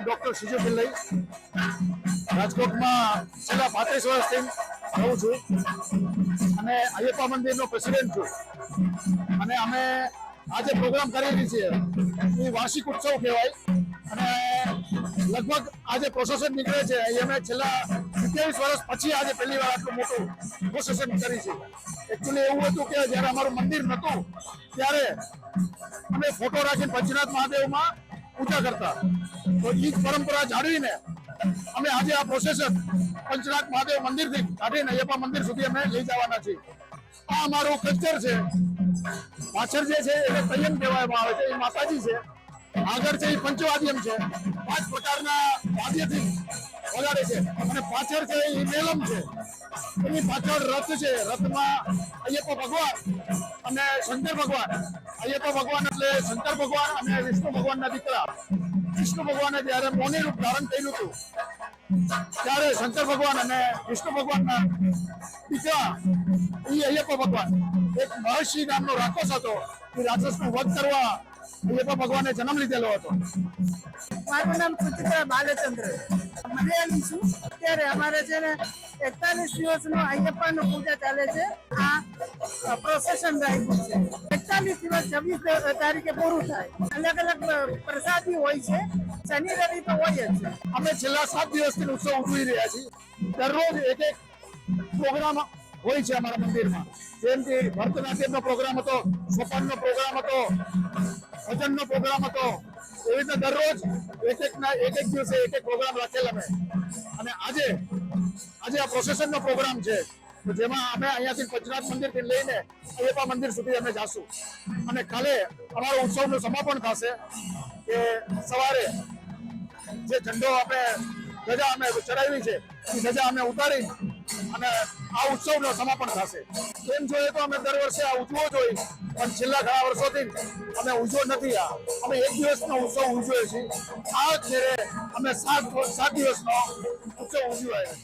હું ડોક્ટર પિલ્લઈ. રાજકોટમાં છેલ્લા પાંત્રીસ વર્ષથી રહું છું. અને અયપ્પા મંદિરનો પ્રેસિડેન્ટ છું. અને અમે આજે પ્રોગ્રામ કરેલી છે. એ વાર્ષિક ઉત્સવ કહેવાય. અને લગભગ આજે પ્રોસેસન નીકળે છે. એ અમે છેલ્લા સિત્યાવીસ વર્ષ પછી આજે પહેલી વાર આટલું મોટું પ્રોસેસન કરી છે. એકચ્યુઅલી એવું હતું કે જ્યારે અમારું મંદિર નહોતું, ત્યારે અમે ફોટો રાખીને પંચનાથ મહાદેવમાં પૂજા કરતા. તો એ જ પરંપરા જાળવીને અમે આજે આ પ્રોસેસન પંચનાથ મહાદેવ મંદિરથી કાઢીને અયપ્પા મંદિર સુધી અમે લઈ જવાના છીએ. આ અમારું કલ્ચર છે. પાછળ જે છે એને કયમ કહેવામાં આવે છે, એ માતાજી છે. આગળ છે એ પંચવાદ્યમ છે. પાંચ પ્રકારના વાદ્યથી વગાડે છે. અને પાછળ છે એ મેલમ છે. એની પાછળ રથ છે. રથમાં અયપ્પા ભગવાન અને શંકર ભગવાન. અયપ્પા ભગવાન એટલે શંકર ભગવાન અને વિષ્ણુ ભગવાનના દીકરા. વિષ્ણુ ભગવાને જ્યારે મોની રૂપ ધારણ કર્યું હતું, ત્યારે શંકર ભગવાન અને વિષ્ણુ ભગવાનના દીકરા એ અયપ્પા ભગવાન. એક મહર્ષિ નામનો રાક્ષસ હતો. એ રાક્ષસનો વધ કરવા અયપ્પા ભગવાને જન્મ લીધેલો હતો. મારું નામ સુચિત્રા બાલચંદ્ર. મલયાલી છું અત્યારે અમારે છે ને એકતાલીસ દિવસનો અયપ્પાનો પૂજા ચાલે છે. આ પ્રોસેશન રાખ્યું છે. એકતાલીસ દિવસ છવ્વીસ તારીખે પૂરું થાય. અલગ અલગ પ્રસાદી હોય છે. શનિ રવિ તો હોય જ. છે અમે છેલ્લા સાત દિવસથી ઉત્સવ ઉજવી રહ્યા છીએ. દરરોજ એક એક પ્રોગ્રામ હોય છે અમારા મંદિરમાં. જેમ કે ભરતનાટ્યમનો પ્રોગ્રામ હતો, સોપાનનો પ્રોગ્રામ હતો, ભજનનો પ્રોગ્રામ હતો. એવી રીતે દરરોજ એક એક ના એક એક દિવસે એક એક પ્રોગ્રામ રાખેલ અમે. અને આજે આજે આ પ્રોસેશનનો પ્રોગ્રામ છે. જેમાં અમે અહીંયાથી પંચનાથ મંદિરથી લઈને અયપ્પા મંદિર સુધી અમે જાશું. અને કાલે અમારો ઉત્સવનું સમાપન થશે કે સવારે જે ઝંડો આપણે ધજા અમે ચડાવી છે, એ ધજા અમે ઉતારી અને આ ઉત્સવનો સમાપન થશે. એમ જોઈએ તો અમે દર વર્ષે આ ઉજવો જોઈએ, પણ છેલ્લા ઘણા વર્ષોથી અમે ઉજવો નથી આ. અમે એક દિવસનો ઉત્સવ ઉજવીએ છીએ. આ જ અમે સાત સાત દિવસનો ઉત્સવ ઉજવાય.